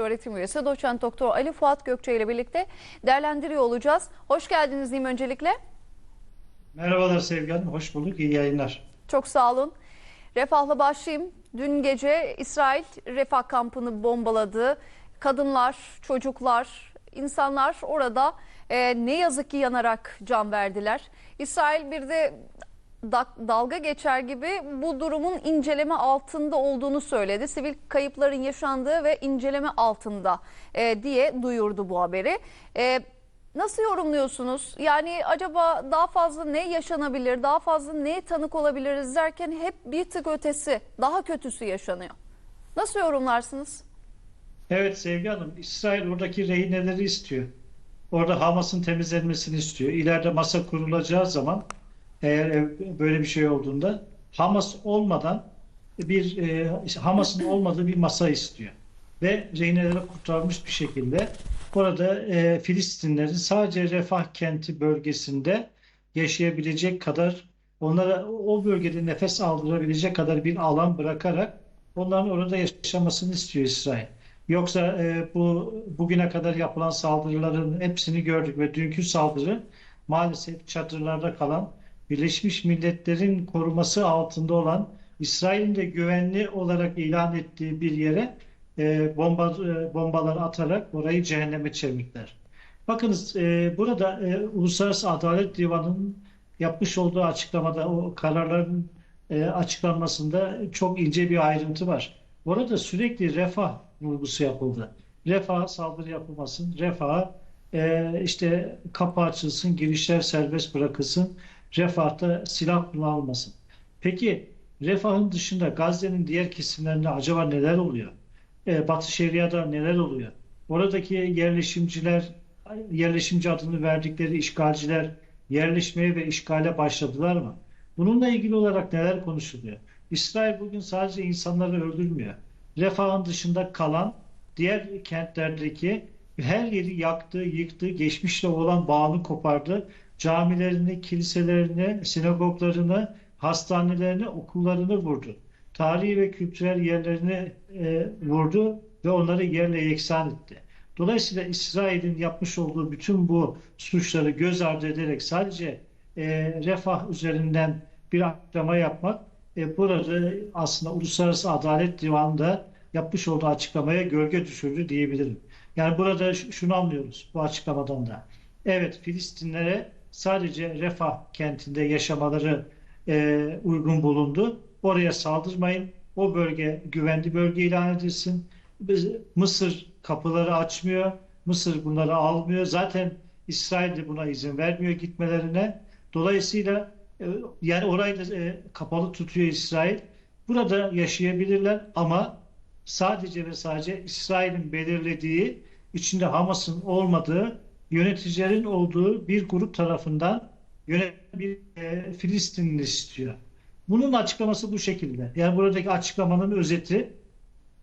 öğretim üyesi doçent doktor Ali Fuat Gökçe ile birlikte değerlendiriyor olacağız. Hoş geldiniz diyeyim öncelikle. Merhabalar Sevgi Hanım, hoş bulduk, iyi yayınlar. Çok sağ olun. Refah'la başlayayım. Dün gece İsrail Refah kampını bombaladı. Kadınlar, çocuklar, insanlar orada e, ne yazık ki yanarak can verdiler. İsrail bir de dalga geçer gibi bu durumun inceleme altında olduğunu söyledi. Sivil kayıpların yaşandığı ve inceleme altında e, diye duyurdu bu haberi. E, nasıl yorumluyorsunuz? Yani acaba daha fazla ne yaşanabilir, daha fazla neye tanık olabiliriz derken hep bir tık ötesi, daha kötüsü yaşanıyor. Nasıl yorumlarsınız? Evet Sevgi Hanım, İsrail oradaki rehineleri istiyor. Orada Hamas'ın temizlenmesini istiyor. İleride masa kurulacağı zaman eğer böyle bir şey olduğunda Hamas olmadan bir e, Hamas'ın olmadığı bir masa istiyor. Ve rehineleri kurtarmış bir şekilde orada e, Filistinlerin sadece Refah kenti bölgesinde yaşayabilecek kadar onlara o bölgede nefes aldırabilecek kadar bir alan bırakarak onların orada yaşamasını istiyor İsrail. Yoksa e, bu bugüne kadar yapılan saldırıların hepsini gördük ve dünkü saldırı maalesef çadırlarda kalan Birleşmiş Milletler'in koruması altında olan İsrail'in de güvenli olarak ilan ettiği bir yere e, bomba e, bombalar atarak orayı cehenneme çevirdiler. Bakınız e, burada e, Uluslararası Adalet Divanı'nın yapmış olduğu açıklamada o kararların e, açıklanmasında çok ince bir ayrıntı var. Orada sürekli refah vurgusu yapıldı. Refaha saldırı yapılmasın, refaha e, işte kapı açılsın, girişler serbest bırakılsın, refahta silah kullanılmasın. Peki refahın dışında Gazze'nin diğer kesimlerinde acaba neler oluyor? E, Batı Şeria'da neler oluyor? Oradaki yerleşimciler, yerleşimci adını verdikleri işgalciler yerleşmeye ve işgale başladılar mı? Bununla ilgili olarak neler konuşuluyor? İsrail bugün sadece insanları öldürmüyor. Refahın dışında kalan diğer kentlerdeki her yeri yaktı, yıktı, geçmişle olan bağını kopardı. Camilerini, kiliselerini, sinagoglarını, hastanelerini, okullarını vurdu. Tarihi ve kültürel yerlerini e, vurdu ve onları yerle yeksan etti. Dolayısıyla İsrail'in yapmış olduğu bütün bu suçları göz ardı ederek sadece e, refah üzerinden bir açıklama yapmak e, burada aslında Uluslararası Adalet Divanı'nda yapmış olduğu açıklamaya gölge düşürdü diyebilirim. Yani burada şunu anlıyoruz bu açıklamadan da. Evet Filistinlere sadece refah kentinde yaşamaları e, uygun bulundu. Oraya saldırmayın. O bölge güvenli bölge ilan edilsin. Biz- Mısır kapıları açmıyor. Mısır bunları almıyor. Zaten İsrail de buna izin vermiyor gitmelerine. Dolayısıyla e, yani orayı da e, kapalı tutuyor İsrail. Burada yaşayabilirler ama sadece ve sadece İsrail'in belirlediği, içinde Hamas'ın olmadığı, yöneticilerin olduğu bir grup tarafından yönetilen bir e, Filistinli istiyor. Bunun açıklaması bu şekilde. Yani buradaki açıklamanın özeti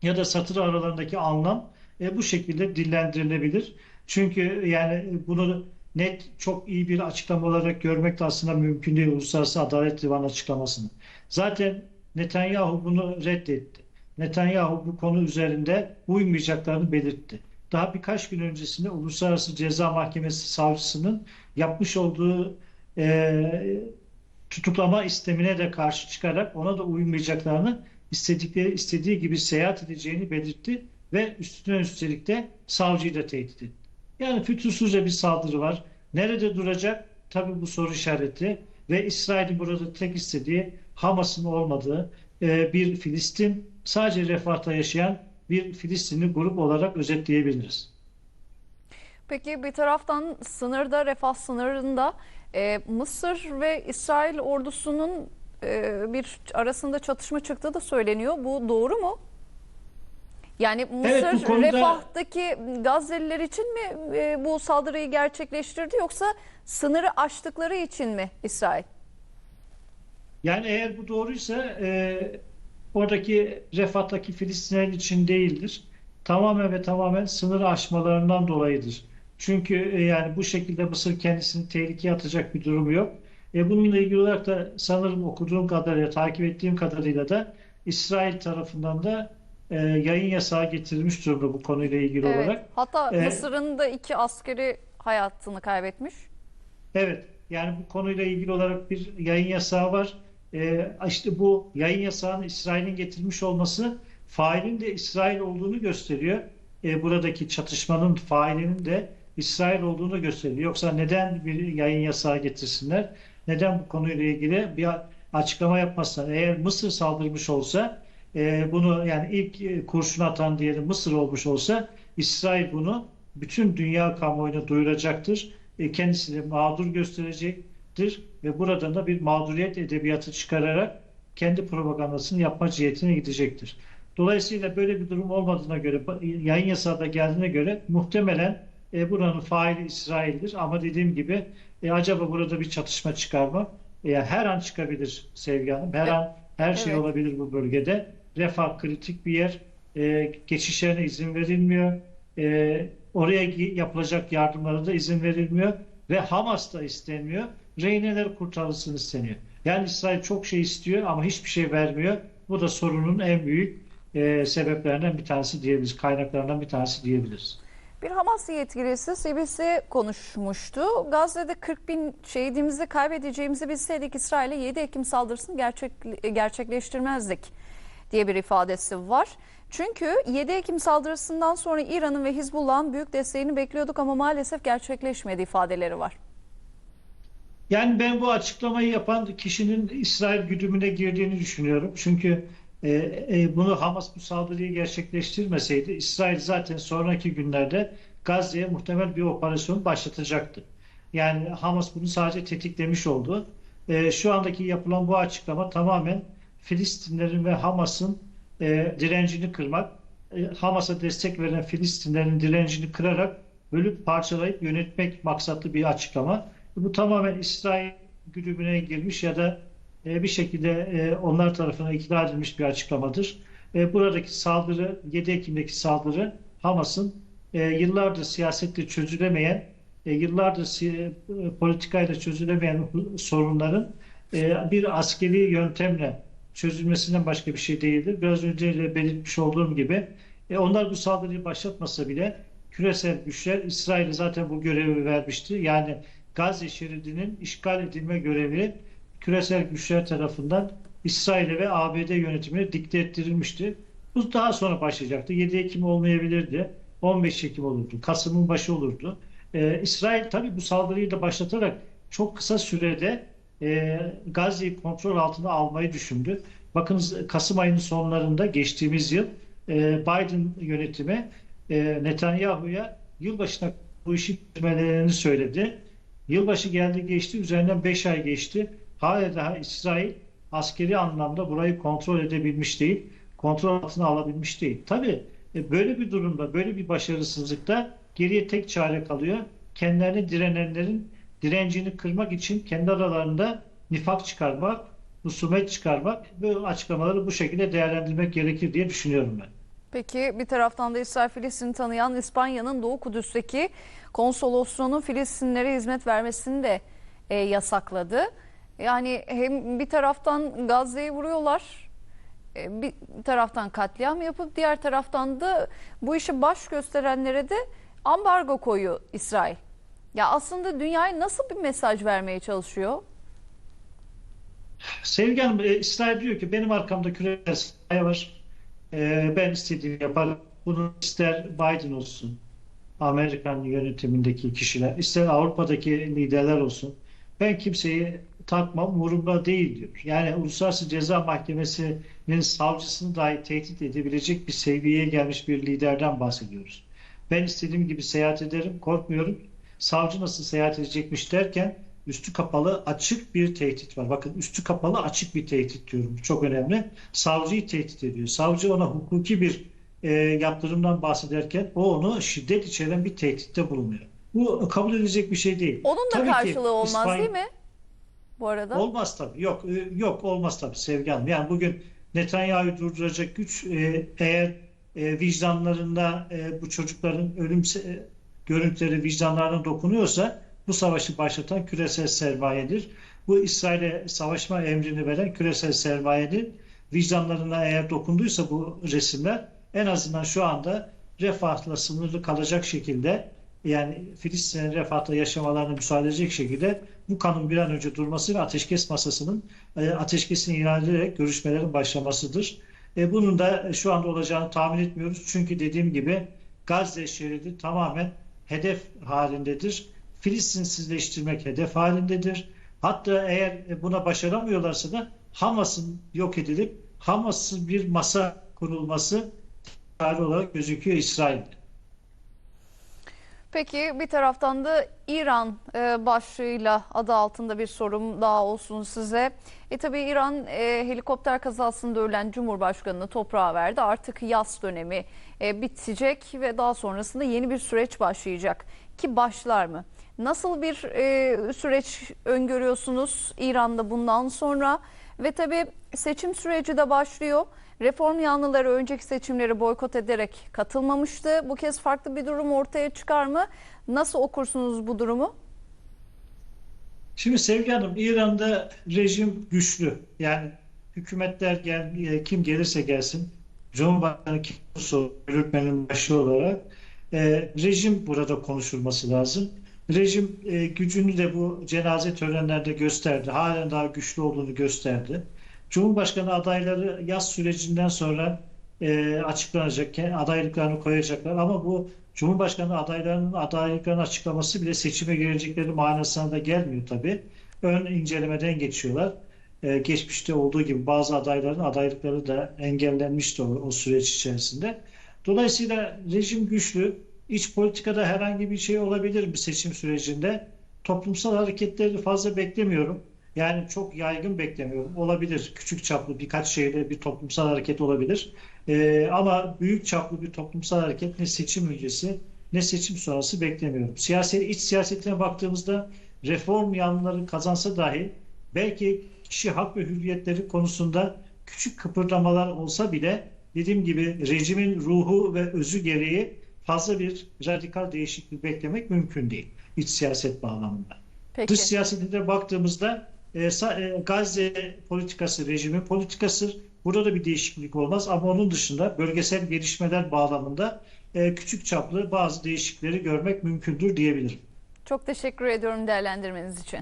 ya da satır aralarındaki anlam e, bu şekilde dillendirilebilir. Çünkü yani bunu net çok iyi bir açıklama olarak görmek de aslında mümkün değil Uluslararası Adalet Divanı açıklamasını. Zaten Netanyahu bunu reddetti. Netanyahu bu konu üzerinde uymayacaklarını belirtti. Daha birkaç gün öncesinde Uluslararası Ceza Mahkemesi savcısının yapmış olduğu e, tutuklama istemine de karşı çıkarak ona da uymayacaklarını istedikleri istediği gibi seyahat edeceğini belirtti ve üstüne üstelik de savcıyı da tehdit etti. Yani fütursuzca bir saldırı var. Nerede duracak? Tabii bu soru işareti ve İsrail'in burada tek istediği Hamas'ın olmadığı e, bir Filistin, sadece refahta yaşayan bir Filistinli grup olarak özetleyebiliriz. Peki bir taraftan sınırda, refah sınırında e, Mısır ve İsrail ordusunun e, bir arasında çatışma çıktığı da söyleniyor. Bu doğru mu? Yani Mısır Evet, bu konuda- Refah'taki Gazze'liler için mi e, bu saldırıyı gerçekleştirdi yoksa sınırı aştıkları için mi İsrail? Yani eğer bu doğruysa e, oradaki Refah'taki Filistinler için değildir. Tamamen ve tamamen sınır aşmalarından dolayıdır. Çünkü e, yani bu şekilde Mısır kendisini tehlikeye atacak bir durumu yok. E, bununla ilgili olarak da sanırım okuduğum kadarıyla, takip ettiğim kadarıyla da İsrail tarafından da e, yayın yasağı getirilmiş durumda bu konuyla ilgili Evet. olarak. Hatta Ee, Mısır'ın da iki askeri hayatını kaybetmiş. Evet, yani bu konuyla ilgili olarak bir yayın yasağı var. Ee, işte bu yayın yasağını İsrail'in getirmiş olması failin de İsrail olduğunu gösteriyor. Ee, buradaki çatışmanın failinin de İsrail olduğunu gösteriyor. Yoksa neden bir yayın yasağı getirsinler? Neden bu konuyla ilgili bir açıklama yapmazlar? Eğer Mısır saldırmış olsa e, bunu yani ilk e, kurşun atan diyelim Mısır olmuş olsa İsrail bunu bütün dünya kamuoyuna duyuracaktır e, kendisini mağdur gösterecektir ve buradan da bir mağduriyet edebiyatı çıkararak kendi propagandasını yapma cihetine gidecektir. Dolayısıyla böyle bir durum olmadığına göre, yayın yasağı geldiğine göre muhtemelen e, buranın faili İsrail'dir. Ama dediğim gibi e, acaba burada bir çatışma çıkar mı? E, her an çıkabilir Sevgi Hanım. Her an her şey Evet. olabilir bu bölgede. Refah kritik bir yer. E, geçişlerine izin verilmiyor. E, oraya yapılacak yardımlara da izin verilmiyor ve Hamas da istenmiyor. Rehineler kurtarılsın isteniyor. Yani İsrail çok şey istiyor ama hiçbir şey vermiyor. Bu da sorunun en büyük e, sebeplerinden bir tanesi diyebiliriz. Kaynaklarından bir tanesi diyebiliriz. Bir Hamas yetkilisi CBC konuşmuştu. Gazze'de 40 bin şehidimizi kaybedeceğimizi bilseydik İsrail'e 7 Ekim saldırısını gerçek, gerçekleştirmezdik diye bir ifadesi var. Çünkü 7 Ekim saldırısından sonra İran'ın ve Hizbullah'ın büyük desteğini bekliyorduk ama maalesef gerçekleşmedi ifadeleri var. Yani ben bu açıklamayı yapan kişinin İsrail güdümüne girdiğini düşünüyorum. Çünkü e, e, bunu Hamas bu saldırıyı gerçekleştirmeseydi İsrail zaten sonraki günlerde Gazze'ye muhtemel bir operasyon başlatacaktı. Yani Hamas bunu sadece tetiklemiş oldu. E, şu andaki yapılan bu açıklama tamamen Filistinlerin ve Hamas'ın e, direncini kırmak, e, Hamas'a destek veren Filistinlerin direncini kırarak bölüp parçalayıp yönetmek maksatlı bir açıklama. Bu tamamen İsrail güdümüne girmiş ya da e, bir şekilde e, onlar tarafından ikna edilmiş bir açıklamadır. E, buradaki saldırı, 7 Ekim'deki saldırı Hamas'ın e, yıllardır siyasette çözülemeyen, e, yıllardır si- e, politikayla çözülemeyen sorunların e, bir askeri yöntemle çözülmesinden başka bir şey değildir. Biraz önce de belirtmiş olduğum gibi e, onlar bu saldırıyı başlatmasa bile küresel güçler İsrail'e zaten bu görevi vermişti. Yani Gazze şeridinin işgal edilme görevi küresel güçler tarafından İsrail'e ve ABD yönetimine dikte ettirilmişti. Bu daha sonra başlayacaktı. 7 Ekim olmayabilirdi. 15 Ekim olurdu. Kasım'ın başı olurdu. Ee, İsrail tabii bu saldırıyı da başlatarak çok kısa sürede e, Gazze'yi kontrol altına almayı düşündü. Bakınız Kasım ayının sonlarında geçtiğimiz yıl e, Biden yönetimi e, Netanyahu'ya yılbaşına bu işi bitirmelerini söyledi. Yılbaşı geldi geçti, üzerinden 5 ay geçti. Hala daha İsrail askeri anlamda burayı kontrol edebilmiş değil, kontrol altına alabilmiş değil. Tabii e, böyle bir durumda, böyle bir başarısızlıkta geriye tek çare kalıyor. Kendilerine direnenlerin direncini kırmak için kendi aralarında nifak çıkarmak, husumet çıkarmak bu açıklamaları bu şekilde değerlendirmek gerekir diye düşünüyorum ben. Peki bir taraftan da İsrail Filistin'i tanıyan İspanya'nın Doğu Kudüs'teki konsolosluğunun Filistinlere hizmet vermesini de e, yasakladı. Yani hem bir taraftan Gazze'yi vuruyorlar, e, bir taraftan katliam yapıp diğer taraftan da bu işi baş gösterenlere de ambargo koyuyor İsrail. Ya aslında dünyaya nasıl bir mesaj vermeye çalışıyor? Sevgi Hanım, e, İsrail diyor ki benim arkamda küresel var. E, ben istediğimi yaparım. Bunu ister Biden olsun, Amerikan yönetimindeki kişiler, ister Avrupa'daki liderler olsun. Ben kimseyi takmam, umurumda değil diyor. Yani Uluslararası Ceza Mahkemesi'nin savcısını dahi tehdit edebilecek bir seviyeye gelmiş bir liderden bahsediyoruz. Ben istediğim gibi seyahat ederim, korkmuyorum. Savcı nasıl seyahat edecekmiş derken üstü kapalı açık bir tehdit var. Bakın üstü kapalı açık bir tehdit diyorum. Çok önemli. Savcıyı tehdit ediyor. Savcı ona hukuki bir e, yaptırımdan bahsederken o onu şiddet içeren bir tehditte bulunuyor. Bu kabul edilecek bir şey değil. Onun da Tabii ki karşılığı olmaz İspanya- değil mi? Bu arada. Olmaz tabii. Yok, e, yok olmaz tabii Sevgi Hanım. Yani bugün Netanyahu'yu durduracak güç e, eğer e, vicdanlarında e, bu çocukların ölüm e, görüntüleri vicdanlarına dokunuyorsa bu savaşı başlatan küresel sermayedir. Bu İsrail'e savaşma emrini veren küresel sermayedir. Vicdanlarına eğer dokunduysa bu resimler en azından şu anda refahla sınırlı kalacak şekilde yani Filistin'in refahla yaşamalarına müsaade edecek şekilde bu kanun bir an önce durması ve ateşkes masasının e, ateşkesin ilan edilerek görüşmelerin başlamasıdır. E, bunun da şu anda olacağını tahmin etmiyoruz. Çünkü dediğim gibi Gazze şeridi tamamen hedef halindedir. Filistinsizleştirmek hedef halindedir. Hatta eğer buna başaramıyorlarsa da Hamas'ın yok edilip Hamas'ın bir masa kurulması tarih olarak gözüküyor İsrail'de. Peki bir taraftan da İran e, başlığıyla adı altında bir sorum daha olsun size. E tabii İran e, helikopter kazasında ölen Cumhurbaşkanı'nı toprağa verdi. Artık yaz dönemi e, bitecek ve daha sonrasında yeni bir süreç başlayacak. Ki başlar mı? Nasıl bir e, süreç öngörüyorsunuz İran'da bundan sonra? Ve tabii seçim süreci de başlıyor. Reform yanlıları önceki seçimleri boykot ederek katılmamıştı. Bu kez farklı bir durum ortaya çıkar mı? Nasıl okursunuz bu durumu? Şimdi Sevgi Hanım, İran'da rejim güçlü. Yani hükümetler gel, e, kim gelirse gelsin, Cumhurbaşkanı kim olursa yürütmenin başı olarak e, rejim burada konuşulması lazım. Rejim e, gücünü de bu cenaze törenlerde gösterdi. Halen daha güçlü olduğunu gösterdi. Cumhurbaşkanı adayları yaz sürecinden sonra e, açıklanacak, adaylıklarını koyacaklar. Ama bu Cumhurbaşkanı adaylarının adaylıklarını açıklaması bile seçime girecekleri manasına da gelmiyor tabii. Ön incelemeden geçiyorlar. Ee, geçmişte olduğu gibi bazı adayların adaylıkları da engellenmişti o, o süreç içerisinde. Dolayısıyla rejim güçlü. İç politikada herhangi bir şey olabilir mi seçim sürecinde? Toplumsal hareketleri fazla beklemiyorum. Yani çok yaygın beklemiyorum. Olabilir. Küçük çaplı birkaç şeyle bir toplumsal hareket olabilir. Ee, ama büyük çaplı bir toplumsal hareket ne seçim öncesi ne seçim sonrası beklemiyorum. Siyaset, iç siyasetine baktığımızda reform yanlıları kazansa dahi belki kişi hak ve hürriyetleri konusunda küçük kıpırdamalar olsa bile dediğim gibi rejimin ruhu ve özü gereği fazla bir radikal değişiklik beklemek mümkün değil iç siyaset bağlamında. Peki. Dış siyasetine de baktığımızda e, e, Gazze politikası, rejimin politikası burada da bir değişiklik olmaz ama onun dışında bölgesel gelişmeler bağlamında e, küçük çaplı bazı değişiklikleri görmek mümkündür diyebilirim. Çok teşekkür ediyorum değerlendirmeniz için.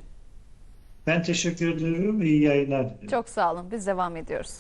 Ben teşekkür ediyorum. İyi yayınlar dilerim. Çok sağ olun. Biz devam ediyoruz.